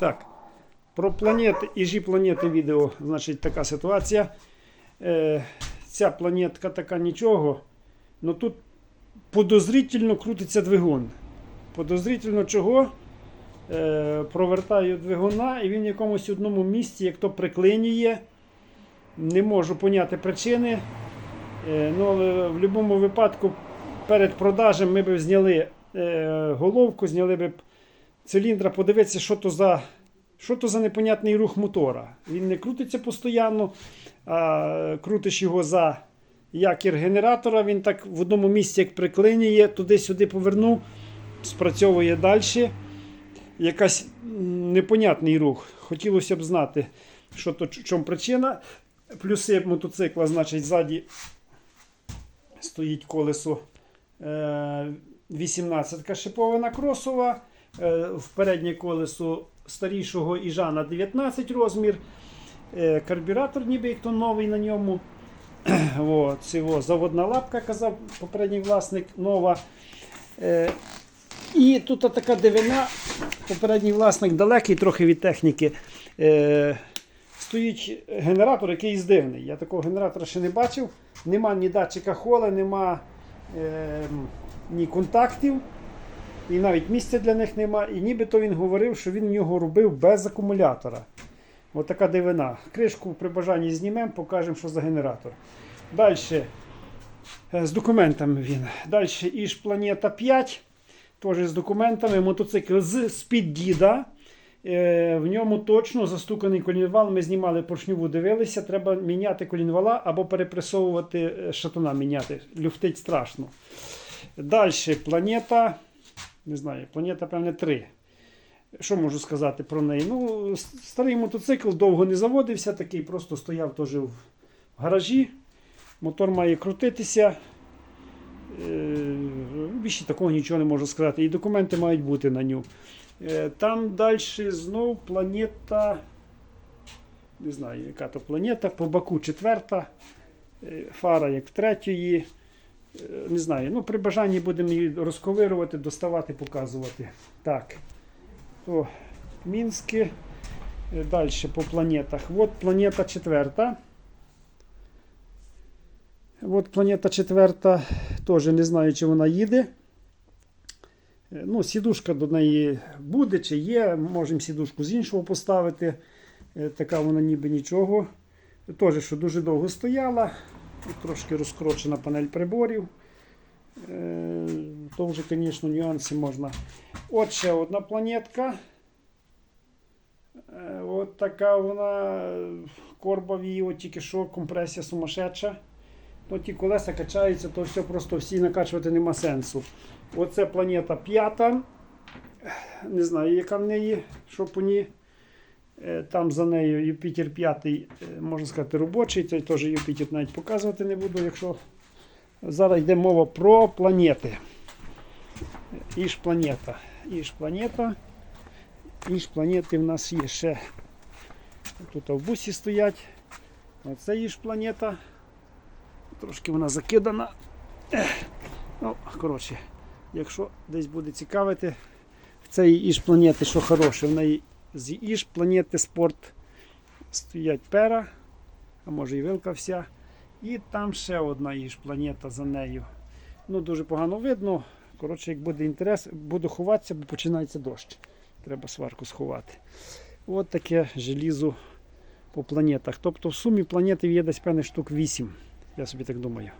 Так. Про планети, іжі планети відео, значить, така ситуація. Е, ця планетка така нічого. Ну тут подозрительно крутиться двигун. Подозрительно чого? Е, провертаю двигуна, і він в якомусь одному місці, як то приклинює. Не можу поняти причини. Е, ну, але в будь-якому випадку перед продажем ми б зняли е, головку, зняли б циліндра, подивитися, що то за. Що то за непонятний рух мотора? Він не крутиться постійно, а крутиш його за якір генератора, він так в одному місці як приклинює, туди-сюди повернув, спрацьовує далі. Якась непонятний рух. Хотілося б знати, що то, в чому причина. Плюси мотоцикла, значить, ззаді стоїть колесо е, 18 шипована кросова. Е, в переднє колесо старішого Іжана 19 розмір. Е, карбюратор ніби як то новий на ньому. О, це його заводна лапка, казав попередній власник нова. Е, і тут така дивина. Попередній власник далекий трохи від техніки. Стоїть генератор, який здивний. Я такого генератора ще не бачив. Нема ні датчика хола, нема е, ні контактів. І навіть місця для них нема. І нібито він говорив, що він його робив без акумулятора. Ось така дивина. Кришку при бажанні знімемо, покажемо, що за генератор. Далі. З документами він. Далі Іж Планета 5. Теж з документами. Мотоцикл з-під діда. Е, В ньому точно застуканий колінвал. Ми знімали поршньову, дивилися. Треба міняти колінвала або перепресовувати е, шатуна міняти. Люфтить страшно. Далі планета. Не знаю, планета, певне, 3. Що можу сказати про неї? Ну, старий мотоцикл довго не заводився, такий просто стояв теж в гаражі. Мотор має крутитися. Е, Більше такого нічого не можу сказати. І документи мають бути на ню. Е, Там далі знов планета. Не знаю, яка то планета. По баку четверта. Е, Фара як в третьої. Е, Не знаю. Ну, при бажанні будемо її розковирувати, доставати, показувати. Так. То Мінське. Далі по планетах. От планета четверта. От планета четверта. Теж не знаю, чи вона їде. Е, Ну, сідушка до неї буде чи є. Можемо сідушку з іншого поставити. Е, Така вона ніби нічого. Теж, що дуже довго стояла. Трошки розкрочена панель приборів. Е, То вже, звісно, нюанси можна. От ще одна планетка. Е, От така вона корба в її, от тільки що компресія сумасшедша. Ну, ті колеса качаються, то все просто всі накачувати нема сенсу. Оце планета п'ята. Не знаю, яка в неї, що по ній. Е, Там за нею Юпітер 5, можна сказати, робочий. Цей теж Юпітер навіть показувати не буду, якщо зараз йде мова про планети. Іж планета. Іж планета. Іж планети в нас є ще. Тут в бусі стоять. Оце іж планета. Трошки вона закидана. Ну, коротше, якщо десь буде цікавити, в цієї іж планети, що хороше, в неї з іж планети спорт стоять пера, а може і вилка вся. І там ще одна іж планета за нею. Ну, дуже погано видно. Коротше, як буде інтерес, буду ховатися, бо починається дощ. Треба сварку сховати. От таке желізо по планетах. Тобто в сумі планетів є десь певних штук 8. Я собі так думаю.